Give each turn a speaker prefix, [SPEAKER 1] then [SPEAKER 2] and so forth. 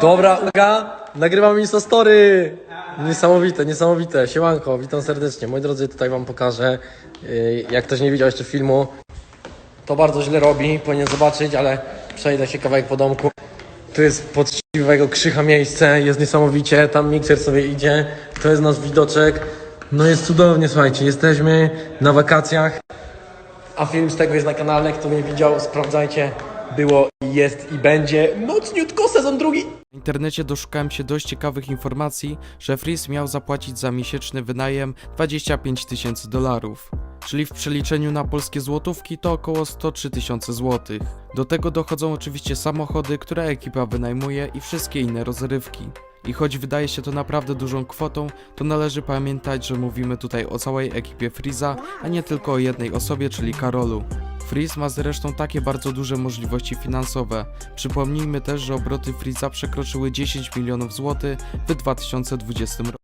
[SPEAKER 1] Dobra, uwaga, nagrywam Insta Story. Niesamowite, niesamowite. Siemanko, witam serdecznie. Moi drodzy, tutaj wam pokażę, yy, jak ktoś nie widział jeszcze filmu, to bardzo źle robi, powinien zobaczyć, ale przejdę się kawałek po domku. Tu jest poczciwego krzycha miejsce, jest niesamowicie, tam mikser sobie idzie, to jest nasz widoczek. No jest cudownie, słuchajcie, jesteśmy na wakacjach, a film z tego jest na kanale, kto nie widział, sprawdzajcie. Było, jest i będzie mocniutko sezon drugi.
[SPEAKER 2] W internecie doszukałem się dość ciekawych informacji, że Freeze miał zapłacić za miesięczny wynajem 25 tysięcy dolarów, czyli w przeliczeniu na polskie złotówki to około 103 tysiące złotych. Do tego dochodzą oczywiście samochody, które ekipa wynajmuje i wszystkie inne rozrywki. I choć wydaje się to naprawdę dużą kwotą, to należy pamiętać, że mówimy tutaj o całej ekipie Freeza, a nie tylko o jednej osobie, czyli Karolu. Freeze ma zresztą takie bardzo duże możliwości finansowe. Przypomnijmy też, że obroty Freeza przekroczyły 10 milionów złotych w 2020 roku.